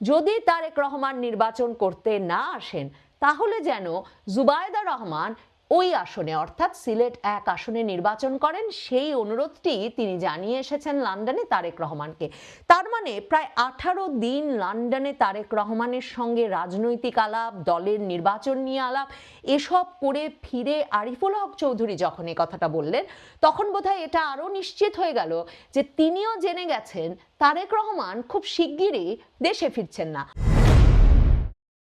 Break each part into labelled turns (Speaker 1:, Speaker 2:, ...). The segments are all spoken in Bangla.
Speaker 1: যদি তারেক রহমান নির্বাচন করতে না আসেন তাহলে যেন জুবায়দা রহমান ওই আসনে, অর্থাৎ সিলেট এক আসনে নির্বাচন করেন, সেই অনুরোধটি তিনি জানিয়ে এসেছেন লন্ডনে তারেক রহমানকে। তার মানে প্রায় আঠারো দিন লন্ডনে তারেক রহমানের সঙ্গে রাজনৈতিক আলাপ, দলের নির্বাচন নিয়ে আলাপ, এসব করে ফিরে আরিফুল হক চৌধুরী যখন এই কথাটা বললেন, তখন বোধহয় এটা আরও নিশ্চিত হয়ে গেল যে তিনিও জেনে গেছেন, তারেক রহমান খুব শিগগিরই দেশে ফিরছেন না।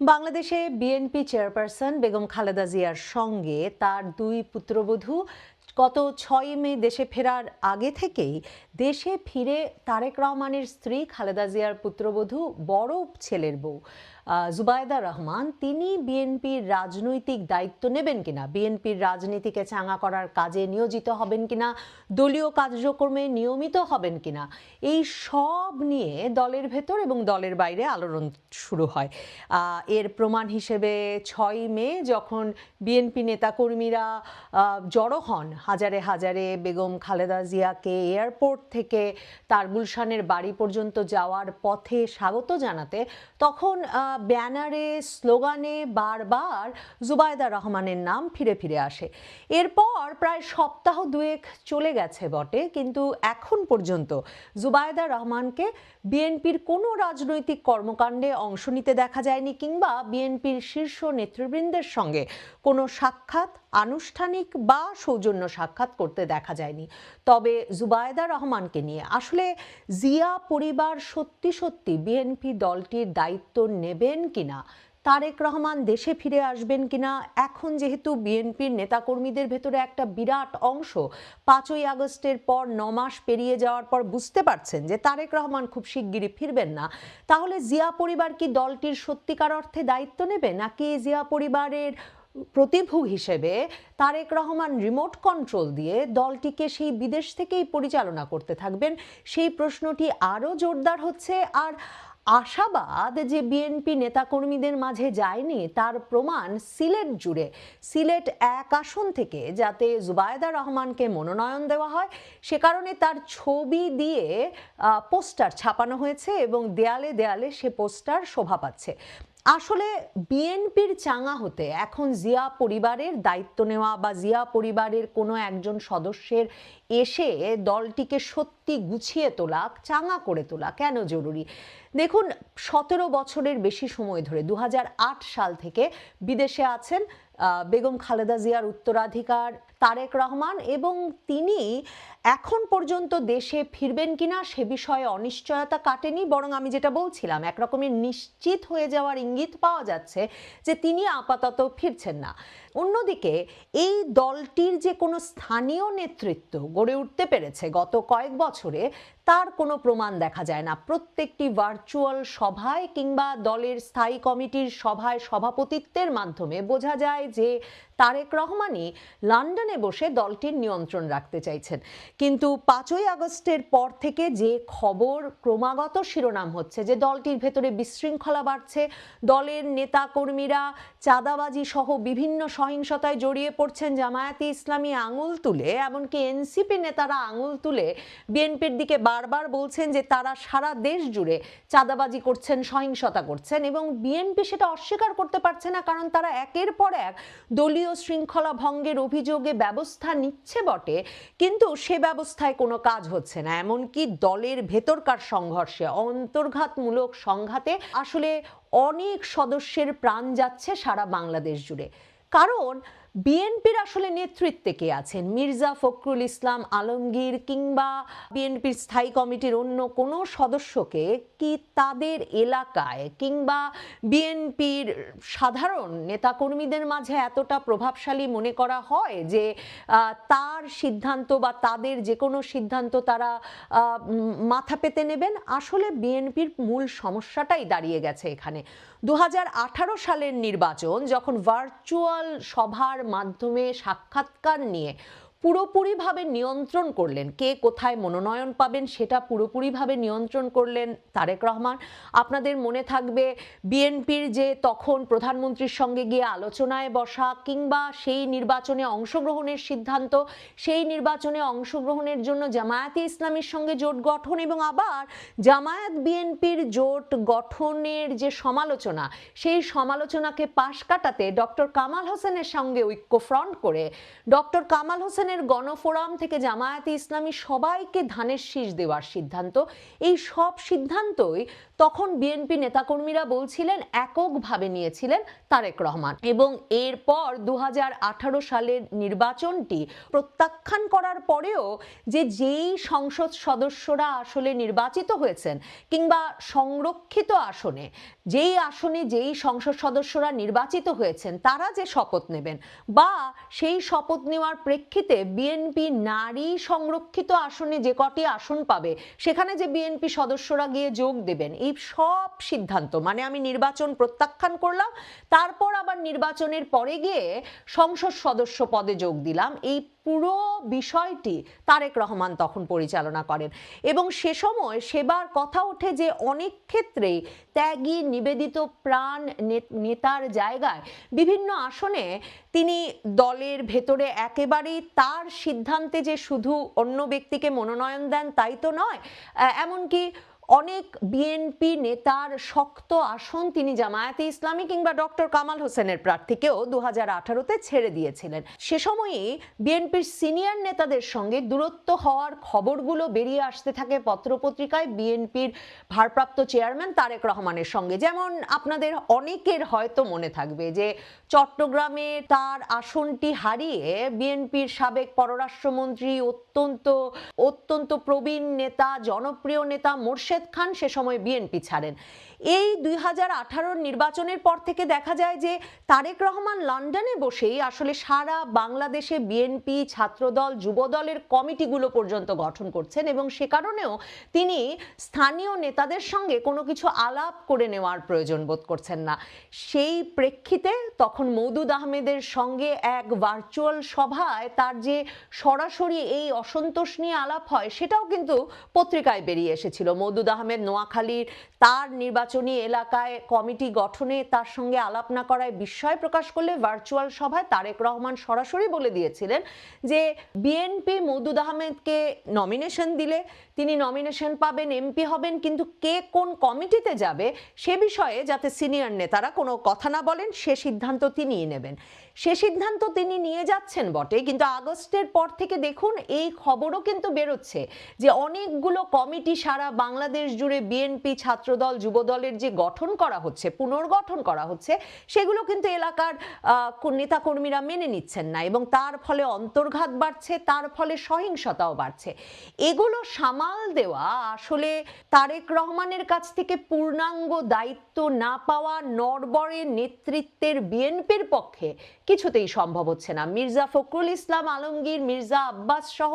Speaker 1: বাংলাদেশে বিএনপি চেয়ারপারসন বেগম খালেদা জিয়ার সঙ্গে তার দুই পুত্রবধূ গত ছয় মে দেশে ফেরার আগে থেকেই দেশে ফিরে তারেক রহমানের স্ত্রী খালেদা জিয়ার পুত্রবধূ বড় ছেলের বউ। জুবায়দা রহমান, তিনি বিএনপির রাজনৈতিক দায়িত্ব নেবেন কিনা, বিএনপির রাজনীতিকে চাঙা করার কাজে নিয়োজিত হবেন কিনা, দলীয় কার্যক্রমে নিয়মিত হবেন কিনা, এই সব নিয়ে দলের ভেতর এবং দলের বাইরে আলোড়ন শুরু হয়। এর প্রমাণ হিসেবে ছয় মে যখন বিএনপি নেতাকর্মীরা জড়ো হন, হাজারে হাজারে বেগম খালেদা জিয়াকে এয়ারপোর্ট থেকে তার গুলশানের বাড়ি পর্যন্ত যাওয়ার পথে স্বাগত জানাতে, তখন ব্যানারে, স্লোগানে বারবার জুবায়দা রহমানের নাম ফিরে ফিরে আসে। এরপর প্রায় সপ্তাহ দুয়েক চলে গেছে বটে, কিন্তু এখন পর্যন্ত জুবায়দা রহমানকে বিএনপির কোনো রাজনৈতিক কর্মকাণ্ডে অংশ নিতে দেখা যায়নি, কিংবা বিএনপির শীর্ষ নেতৃবৃন্দের সঙ্গে কোনো সাক্ষাৎ আনুষ্ঠানিক বা সৌজন্য সাক্ষাৎ করতে দেখা যায়নি। তবে জুবায়দা রহমানকে নিয়ে আসলে জিয়া পরিবার সত্যি সত্যি বিএনপি দলটির দায়িত্ব নেবেন কিনা, তারেক রহমান দেশে ফিরে আসবেন কিনা, এখন যেহেতু বিএনপির নেতাকর্মীদের ভেতরে একটা বিরাট অংশ, পাঁচই আগস্টের পর ন মাস পেরিয়ে যাওয়ার পর বুঝতে পারছেন যে তারেক রহমান খুব শিগগিরই ফিরবেন না। তাহলে জিয়া পরিবার কি দলটির সত্যিকার অর্থে দায়িত্ব নেবে, নাকি জিয়া পরিবারের প্রতিভু হিসেবে তারেক রহমান রিমোট কন্ট্রোল দিয়ে দলটিকে সেই বিদেশ থেকেই পরিচালনা করতে থাকবেন। সেই প্রশ্নটি আরও জোরদার হচ্ছে আর আশাবাদ যে বিএনপি নেতাকর্মীদের মাঝে যায়নি, তার প্রমাণ সিলেট জুড়ে। সিলেট এক আসন থেকে যাতে জুবায়দা রহমানকে মনোনয়ন দেওয়া হয়, সে কারণে তার ছবি দিয়ে পোস্টার ছাপানো হয়েছে এবং দেয়ালে দেয়ালে সে পোস্টার শোভা পাচ্ছে। আসলে বিএনপির চাঙা হতে এখন জিয়া পরিবারের দায়িত্ব নেওয়া বা জিয়া পরিবারের কোনো একজন সদস্যের এসে দলটিকে সত্যি গুছিয়ে তোলা, চাঙা করে তোলা কেন জরুরি? দেখুন, সতেরো বছরের বেশি সময় ধরে দু হাজার আট সাল থেকে বিদেশে আছেন বেগম খালেদা জিয়ার উত্তরাধিকার, তারেক রহমান এবং তিনি এখন পর্যন্ত দেশে ফিরবেন কিনা সে বিষয়ে অনিশ্চয়তা কাটেনি, বরং আমি যেটা বলছিলাম একরকমের নিশ্চিত হয়ে যাওয়ার ইঙ্গিত পাওয়া যাচ্ছে যে তিনি আপাতত ফিরছেন না। অন্যদিকে, এই দলটির যে কোনো স্থানীয় নেতৃত্ব গড়ে উঠতে পেরেছে, গত কয়েক বছরে তার কোনো প্রমাণ দেখা যায় না। প্রত্যেকটি ভার্চুয়াল সভায় কিংবা দলের স্থায়ী কমিটির সভায় সভাপতিত্বের মাধ্যমে বোঝা যায় যে তারেক রহমানই লন্ডনে বসে দলটির নিয়ন্ত্রণ রাখতে চাইছেন। কিন্তু পাঁচই আগস্টের পর থেকে যে খবর, ক্রমাগত শিরোনাম হচ্ছে যে দলটির ভেতরে বিশৃঙ্খলা বাড়ছে, দলের নেতা কর্মীরা চাঁদাবাজি সহ বিভিন্ন সহিংসতায় জড়িয়ে পড়ছেন, জামায়াতে ইসলামী আঙুল তুলে, এমনকি এনসিপি নেতারা আঙুল তুলে বিএনপির দিকে বারবার বলছেন যে তারা সারা দেশ জুড়ে চাঁদাবাজি করছেন, সহিংসতা করছেন এবং বিএনপি সেটা অস্বীকার করতে পারছে না কারণ তারা একের পর এক দলীয় শৃঙ্খলা ভঙ্গের অভিযোগে ব্যবস্থা নিচ্ছে বটে, কিন্তু সে ব্যবস্থায় কোনো কাজ হচ্ছে না। এমনকি দলের ভেতরকার সংঘর্ষে, অন্তর্ঘাতমূলক সংঘাতে আসলে অনেক সদস্যের প্রাণ যাচ্ছে সারা বাংলাদেশ জুড়ে। কারণ বিএনপির আসলে নেতৃত্বে কে আছেন? মির্জা ফখরুল ইসলাম, আলমগীর কিংবা বিএনপির স্থায়ী কমিটির অন্য কোনো সদস্যকে কি তাদের এলাকায় কিংবা বিএনপির সাধারণ নেতাকর্মীদের মাঝে এতটা প্রভাবশালী মনে করা হয় যে তার সিদ্ধান্ত বা তাদের যে কোনো সিদ্ধান্ত তারা মাথা পেতে নেবেন? আসলে বিএনপির মূল সমস্যাটাই দাঁড়িয়ে গেছে এখানে। দু হাজার আঠারো সালের নির্বাচন যখন ভার্চুয়াল সভার মাধ্যমে সাক্ষাৎকার নিয়ে পুরোপুরিভাবে নিয়ন্ত্রণ করলেন। কে কোথায় মনোনয়ন পাবেন সেটা পুরোপুরিভাবে নিয়ন্ত্রণ করলেন তারেক রহমান। আপনাদের মনে থাকবে বিএনপির যে তখন প্রধানমন্ত্রীর সঙ্গে গিয়ে আলোচনায় বসা কিংবা সেই নির্বাচনে অংশগ্রহণের সিদ্ধান্ত, সেই নির্বাচনে অংশগ্রহণের জন্য জামায়াতে ইসলামের সঙ্গে জোট গঠন এবং আবার জামায়াত বিএনপির জোট গঠনের যে সমালোচনা, সেই সমালোচনাকে পাশ কাটাতে ডক্টর কামাল হোসেনের সঙ্গে ঐক্য ফ্রন্ট করে ডক্টর কামাল হোসেনের গণফোরাম থেকে জামায়াতে ইসলামী সবাইকে ধানের শীষ দেওয়ার সিদ্ধান্ত। এই সব সিদ্ধান্তই তখন বিএনপি নেতাকর্মীরা বলছিলেন, এককভাবে নিয়েছিলেন তারেক রহমান। এবং এরপর দু সালের নির্বাচনটি প্রত্যাখ্যান করার পরেও যে যেই সংসদ সদস্যরা আসলে নির্বাচিত হয়েছেন কিংবা সংরক্ষিত আসনে, যেই আসনে যেই সংসদ সদস্যরা নির্বাচিত হয়েছেন, তারা যে শপথ নেবেন বা সেই শপথ নেওয়ার প্রেক্ষিতে বিএনপি নারী সংরক্ষিত আসনে যে কটি আসন পাবে, সেখানে যে বিএনপি সদস্যরা গিয়ে যোগ দেবেন, এই সব সিদ্ধান্ত। মানে আমি নির্বাচন প্রত্যাখ্যান করলাম, তারপর আবার নির্বাচনের পরে গিয়ে সংসদ সদস্য পদে যোগ দিলাম। এই পুরো বিষয়টি তারেক রহমান তখন পরিচালনা করেন। এবং সে সময় সেবার কথা ওঠে যে অনেক ক্ষেত্রেই ত্যাগী নিবেদিত প্রাণ নেতার জায়গায় বিভিন্ন আসনে তিনি দলের ভেতরে একেবারেই তার সিদ্ধান্তে যে শুধু অন্য ব্যক্তিকে মনোনয়ন দেন তাই তো নয় এমনকি অনেক বিএনপি নেতার শক্ত আসন তিনি জামায়াতে ইসলামী কিংবা ডক্টর কামাল হোসেনের প্রার্থীকেও দু হাজার আঠারোতে ছেড়ে দিয়েছিলেন। সে সময়ই বিএনপির সিনিয়র নেতাদের সঙ্গে দূরত্ব হওয়ার খবরগুলো বেরিয়ে আসতে থাকে পত্রপত্রিকায় বিএনপির ভারপ্রাপ্ত চেয়ারম্যান তারেক রহমানের সঙ্গে। যেমন আপনাদের অনেকের হয়তো মনে থাকবে যে চট্টগ্রামে তার আসনটি হারিয়ে বিএনপির সাবেক পররাষ্ট্রমন্ত্রী অত্যন্ত অত্যন্ত প্রবীণ নেতা, জনপ্রিয় নেতা মোর্শেদ খান সে সময় বিএনপি ছাড়েন। এই দুই হাজার নির্বাচনের পর থেকে দেখা যায় যে তারেক রহমান লন্ডনে বসেই আসলে সারা বাংলাদেশে বিএনপি, ছাত্রদল, যুবদলের কমিটিগুলো পর্যন্ত গঠন করছেন এবং সে কারণেও তিনি স্থানীয় নেতাদের সঙ্গে কোনো কিছু আলাপ করে নেওয়ার প্রয়োজন বোধ করছেন না। সেই প্রেক্ষিতে তখন মৌদুদ আহমেদের সঙ্গে এক ভার্চুয়াল সভায় তার যে সরাসরি এই অসন্তোষ নিয়ে আলাপ হয় সেটাও কিন্তু পত্রিকায় বেরিয়ে এসেছিল। মৌদুদ আহমেদ নোয়াখালীর তার নির্বাচনী এলাকায় কমিটি গঠনে তার সঙ্গে আলাপ না করায় বিস্ময় প্রকাশ করলে ভার্চুয়াল সভায় তারেক রহমান সরাসরি বলে দিয়েছিলেন যে বিএনপি মৌদুদ আহমেদকে নমিনেশন দিলে তিনি নমিনেশন পাবেন এমপি হবেন, কিন্তু কে কোন কমিটিতে যাবে সে বিষয়ে যাতে সিনিয়র নেতারা কোনো কথা না বলেন, সে সিদ্ধান্ত তিনিই নেবেন। সে সিদ্ধান্ত তিনি নিয়ে যাচ্ছেন বটে, কিন্তু আগস্টের পর থেকে দেখুন এই খবরও কিন্তু বেরোচ্ছে যে অনেকগুলো কমিটি সারা বাংলাদেশ জুড়ে বিএনপি ছাত্রদল, যুবদলের যে গঠন করা হচ্ছে, পুনর্গঠন করা হচ্ছে, সেগুলো কিন্তু এলাকার নেতাকর্মীরা মেনে নিচ্ছেন না এবং তার ফলে অন্তর্ঘাত বাড়ছে, তার ফলে সহিংসতাও বাড়ছে। এগুলো সামাল দেওয়া আসলে তারেক রহমানের কাছ থেকে পূর্ণাঙ্গ দায়িত্ব না পাওয়া নরবরের নেতৃত্বের বিএনপির পক্ষে কিছুতেই সম্ভব হচ্ছে না। মির্জা ফখরুল ইসলাম, আলমগীর, মির্জা আব্বাস সহ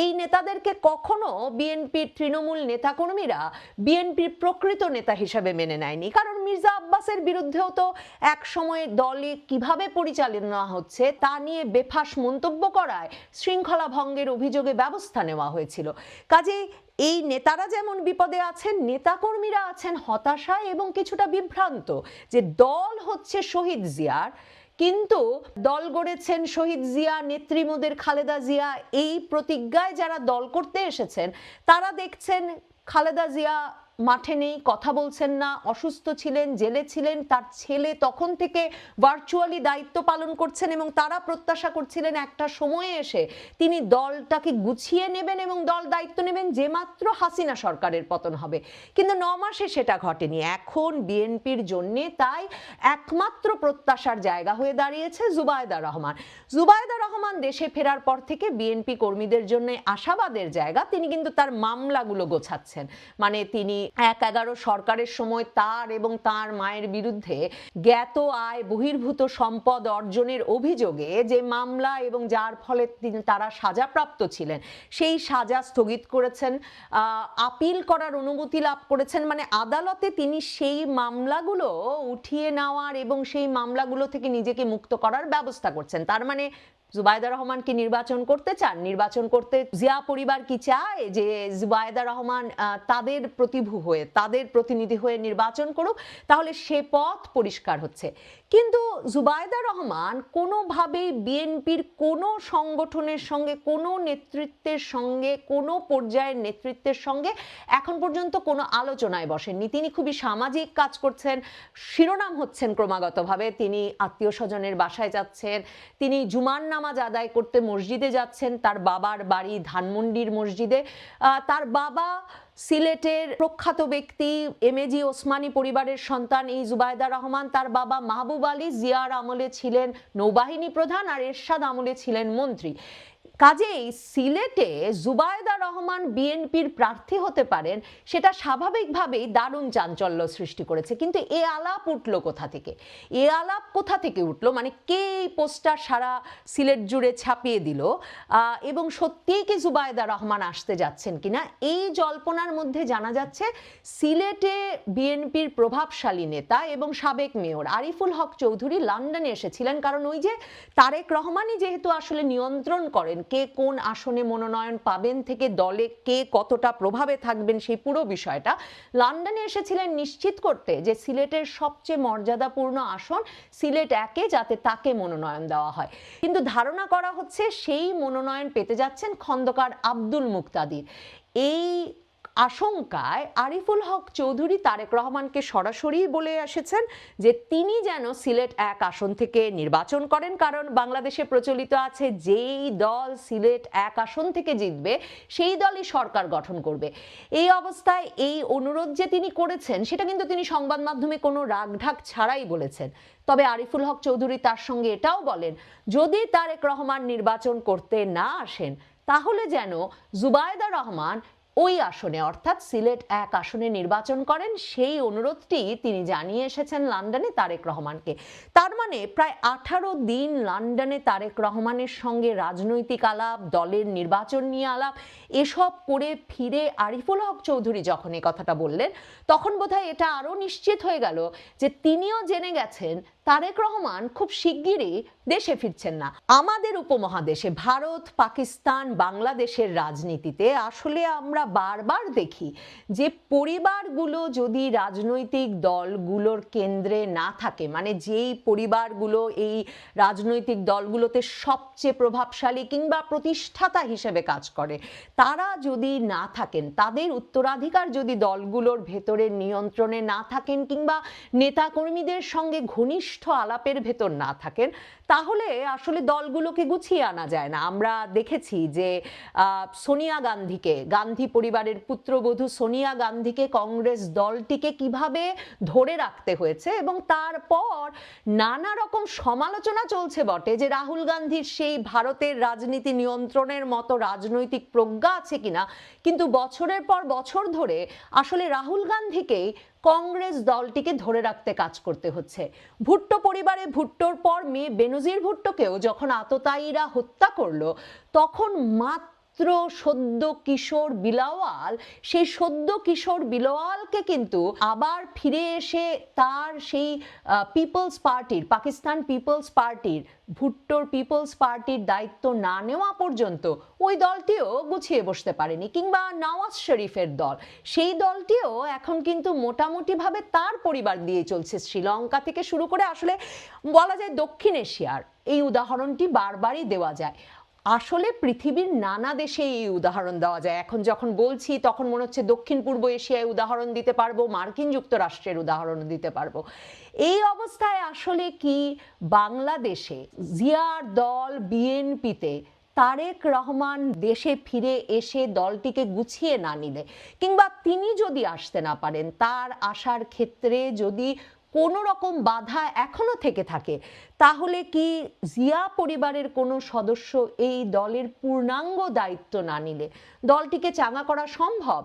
Speaker 1: এই নেতাদেরকে কখনো বিএনপির তৃণমূল নেতাকর্মীরা বিএনপির প্রকৃত নেতা হিসেবে মেনে নেয়নি। কারণ মির্জা আব্বাসের বিরুদ্ধেও তো এক সময় দলে কীভাবে পরিচালনা হচ্ছে তা নিয়ে বেফাস মন্তব্য করায় শৃঙ্খলা ভঙ্গের অভিযোগে ব্যবস্থা নেওয়া হয়েছিল। কাজেই এই নেতারা যেমন বিপদে আছেন, নেতাকর্মীরা আছেন হতাশায় এবং কিছুটা বিভ্রান্ত যে দল হচ্ছে শহীদ জিয়ার। কিন্তু দল গড়েছেন শহীদ জিয়া, নেত্রী মোদের খালেদা জিয়া। এই প্রতিজ্ঞায় যারা দল করতে এসেছেন, তারা দেখছেন খালেদা জিয়া মাঠে নেই, কথা বলছেন না, অসুস্থ ছিলেন, জেলে ছিলেন, তার ছেলে তখন থেকে ভার্চুয়ালি দায়িত্ব পালন করছেন এবং তারা প্রত্যাশা করছিলেন একটা সময়ে এসে তিনি দলটাকে গুছিয়ে নেবেন এবং দল দায়িত্ব নেবেন যে মাত্র হাসিনা সরকারের পতন হবে। কিন্তু ন মাসে সেটা ঘটেনি। এখন বিএনপির জন্যে তাই একমাত্র প্রত্যাশার জায়গা হয়ে দাঁড়িয়েছে জুবায়দা রহমান। জুবায়দা রহমান দেশে ফেরার পর থেকে বিএনপি কর্মীদের জন্য আশাবাদের জায়গা, তিনি কিন্তু তার মামলাগুলো গোছাচ্ছেন। মানে তিনি এক এগারো সরকারের সময় তার এবং তার মায়ের বিরুদ্ধে জ্ঞাত আয় বহির্ভূত সম্পদ অর্জনের অভিযোগে যে মামলা এবং যার ফলে তিনি তারা সাজাপ্রাপ্ত ছিলেন, সেই সাজা স্থগিত করেছেন আপিল করার অনুমতি লাভ করেছেন। মানে আদালতে তিনি সেই মামলাগুলো উঠিয়ে নেওয়ার এবং সেই মামলাগুলো থেকে নিজেকে মুক্ত করার ব্যবস্থা করছেন। তার মানে জুবাইদা রহমান কি নির্বাচন করতে চান, নির্বাচন করতে জিয়া পরিবার কি চায়? যে জুবাইদা রহমান তাদের প্রতিভু হয়ে, তাদের প্রতিনিধি হয়ে নির্বাচন করুক, তাহলে সে পথ পরিষ্কার হচ্ছে। কিন্তু জুবায়দা রহমান কোনোভাবেই বিএনপির কোনো সংগঠনের সঙ্গে, কোনো নেতৃত্বের সঙ্গে, কোনো পর্যায়ের নেতৃত্বের সঙ্গে এখন পর্যন্ত কোনো আলোচনায় বসেননি। তিনি খুবই সামাজিক কাজ করছেন, শিরোনাম হচ্ছেন ক্রমাগতভাবে। তিনি আত্মীয় স্বজনের বাসায় যাচ্ছেন, তিনি জুমার নামাজ আদায় করতে মসজিদে যাচ্ছেন তার বাবার বাড়ি ধানমন্ডির মসজিদে। তার বাবা সিলেটের প্রখ্যাত ব্যক্তি এম এ জি ওসমানী পরিবারের সন্তান এই জুবায়দা রহমান। তার বাবা মাহবুব আলী জিয়ার আমলে ছিলেন নৌবাহিনী প্রধান আর এরশাদ আমলে ছিলেন মন্ত্রী। কাজেই সিলেটে জুবায়দা রহমান বিএনপির প্রার্থী হতে পারেন, সেটা স্বাভাবিকভাবেই দারুণ চাঞ্চল্য সৃষ্টি করেছে। কিন্তু এ আলাপ উঠল কোথা থেকে? এ আলাপ কোথা থেকে উঠল? মানে কে এই পোস্টার সারা সিলেট জুড়ে ছাপিয়ে দিল? এবং সত্যিই কি জুবায়দা রহমান আসতে যাচ্ছেন কিনা? এই জল্পনার মধ্যে জানা যাচ্ছে, সিলেটে বিএনপির প্রভাবশালী নেতা এবং সাবেক মেয়র আরিফুল হক চৌধুরী লন্ডনে এসেছিলেন। কারণ ওই যে তারেক রহমানই যেহেতু আসলে নিয়ন্ত্রণ করেন কে কোন আসনে মনোনয়ন পাবেন থেকে দলে কে কতটা প্রভাবে থাকবেন সেই পুরো বিষয়টা লন্ডনে এসেছিলেন নিশ্চিত করতে যে সিলেটের সবচেয়ে মর্যাদাপূর্ণ আসন সিলেট একে যাতে তাকে মনোনয়ন দেওয়া হয়। কিন্তু ধারণা করা হচ্ছে সেই মনোনয়ন পেতে যাচ্ছেন খন্দকার আব্দুল মুক্তাদির। এই আশঙ্কায় আরিফুল হক চৌধুরী তারেক রহমানকে সরাসরি বলে এসেছেন যে তিনি যেন সিলেট এক আসন থেকে নির্বাচন করেন, কারণ বাংলাদেশে প্রচলিত আছে যেই দল সিলেট এক আসন থেকে জিতবে, সেই দলই সরকার গঠন করবে। এই অবস্থায় এই অনুরোধ যে তিনি করেছেন, সেটা কিন্তু তিনি সংবাদ মাধ্যমে কোনো রাগঢাক ছাড়াই বলেছেন। তবে আরিফুল হক চৌধুরী তার সঙ্গে এটাও বলেন, যদি তারেক রহমান নির্বাচন করতে না আসেন, তাহলে যেন জুবায়দা রহমান ওই আসনে, অর্থাৎ সিলেট এক আসনে নির্বাচন করেন, সেই অনুরোধটি তিনি জানিয়ে এসেছেন লন্ডনে তারেক রহমানকে। তার মানে প্রায় আঠারো দিন লন্ডনে তারেক রহমানের সঙ্গে রাজনৈতিক আলাপ, দলের নির্বাচন নিয়ে আলাপ, এসব করে ফিরে আরিফুল হক চৌধুরী যখন এই কথাটা বললেন, তখন বোধহয় এটা আরও নিশ্চিত হয়ে গেল যে তিনিও জেনে গেছেন তারেক রহমান খুব শিগগিরই দেশে ফিরছেন না। আমাদের উপমহাদেশে ভারত, পাকিস্তান, বাংলাদেশের রাজনীতিতে আসলে আমরা বারবার দেখি যে পরিবারগুলো যদি রাজনৈতিক দলগুলোর কেন্দ্রে না থাকে মানে যেই পরিবারগুলো এই রাজনৈতিক দলগুলোতে সবচেয়ে প্রভাবশালী কিংবা প্রতিষ্ঠাতা হিসেবে কাজ করে, তারা যদি না থাকেন, তাদের উত্তরাধিকার যদি দলগুলোর ভেতরে নিয়ন্ত্রণে না থাকেন কিংবা নেতাকর্মীদের সঙ্গে ঘনিষ্ঠ আলাপের ভেতর না থাকেন তাহলে আসলে দলগুলোকে গুছিয়ে আনা যায় না। আমরা দেখেছি যে সোনিয়া গান্ধীকে, গান্ধী পরিবারের পুত্রবধূ সোনিয়া গান্ধীকে কংগ্রেস দলটিকে কীভাবে ধরে রাখতে হয়েছে এবং তারপর নানা রকম সমালোচনা চলছে বটে যে, রাহুল গান্ধীর সেই ভারতের রাজনীতি নিয়ন্ত্রণের মতো রাজনৈতিক প্রজ্ঞা আছে কিনা। কিন্তু বছরের পর বছর ধরে আসলে রাহুল গান্ধীকেই কংগ্রেস দলটিকে ধরে রাখতে কাজ করতে হচ্ছে। ভুট্টো পরিবারে ভুট্টোর পর মেয়ে বেনজির ভুট্টোকেও যখন আততায়ীরা হত্যা করল তখন মাত্র সদ্য কিশোর বিলাওয়াল, সেই সদ্য কিশোর বিলাওয়ালকে কিন্তু আবার ফিরে এসে তার সেই পিপলস পার্টির পাকিস্তান পিপলস পার্টির ভুট্টোর পিপলস পার্টির দায়িত্ব না নেওয়া পর্যন্ত ওই দলটিও গুছিয়ে বসতে পারেনি, কিংবা নওয়াজ শরীফের দল। সেই দলটিও এখন কিন্তু মোটামুটিভাবে তার পরিবার দিয়ে চলছে, শ্রীলঙ্কা থেকে শুরু করে আসলে বলা যায় দক্ষিণ এশিয়ার। এই উদাহরণটি বারবারই দেওয়া যায়। আসলে পৃথিবীর নানা দেশে এই উদাহরণ দেওয়া যায়। এখন যখন বলছি, তখন মনে হচ্ছে দক্ষিণ পূর্ব এশিয়ায় উদাহরণ দিতে পারব, মার্কিন যুক্তরাষ্ট্রের উদাহরণ দিতে পারব। এই অবস্থায় আসলে কি বাংলাদেশে জিয়ার দল, বিএনপিতে তারেক রহমান দেশে ফিরে এসে দলটিকে গুছিয়ে না নিলে, কিংবা তিনি যদি আসতে না পারেন, তার আসার ক্ষেত্রে যদি কোনো রকম বাধা এখনও থেকে থাকে। তাহলে কি জিয়া পরিবারের কোনো সদস্য এই দলের পূর্ণাঙ্গ দায়িত্ব না নিলে দলটিকে চাঙা করা সম্ভব?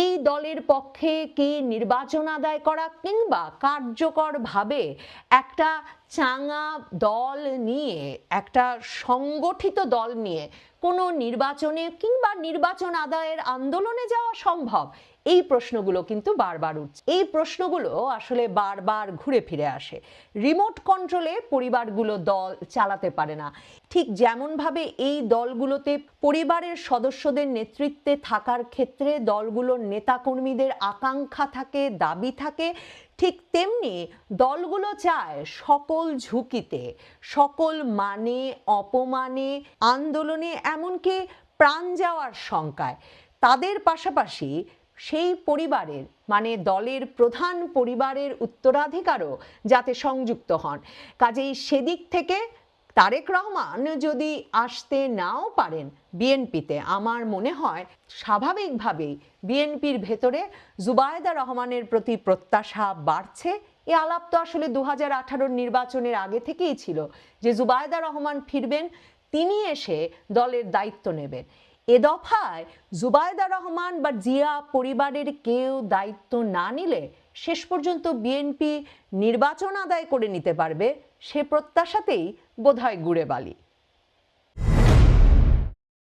Speaker 1: এই দলের পক্ষে কি নির্বাচন আদায় করা কিংবা কার্যকরভাবে একটা চাঙা দল নিয়ে, একটা সংগঠিত দল নিয়ে কোনো নির্বাচনে কিংবা নির্বাচন আদায়ের আন্দোলনে যাওয়া সম্ভব? এই প্রশ্নগুলো কিন্তু বারবার উঠছে। এই প্রশ্নগুলো আসলে বারবার ঘুরে ফিরে আসে। রিমোট কন্ট্রোলে পরিবারগুলো দল চালাতে পারে না। ঠিক যেমনভাবে এই দলগুলোতে পরিবারের সদস্যদের নেতৃত্বে থাকার ক্ষেত্রে দলগুলোর নেতাকর্মীদের আকাঙ্ক্ষা থাকে, দাবি থাকে, ঠিক তেমনি দলগুলো চায় সকল ঝুঁকিতে, সকল মানে অপমানে, আন্দোলনে, এমনকি প্রাণ যাওয়ার শঙ্কায়। তাদের পাশাপাশি সেই পরিবারের মানে দলের প্রধান পরিবারের উত্তরাধিকারও যাতে সংযুক্ত হন। কাজেই সেদিক থেকে তারেক রহমান যদি আসতে নাও পারেন বিএনপিতে, আমার মনে হয় স্বাভাবিকভাবেই বিএনপির ভেতরে জুবায়দা রহমানের প্রতি প্রত্যাশা বাড়ছে। এ আলাপ তো আসলে দু হাজার নির্বাচনের আগে থেকেই ছিল যে জুবায়দা রহমান ফিরবেন, তিনি এসে দলের দায়িত্ব নেবেন। এ দফায় জুবায়দা রহমান বা জিয়া পরিবারের কেউ দায়িত্ব না নিলে শেষ পর্যন্ত বিএনপি নির্বাচন আদায় করে নিতে পারবে সে প্রত্যাশাতেই বোধহয় গুড়ে বালি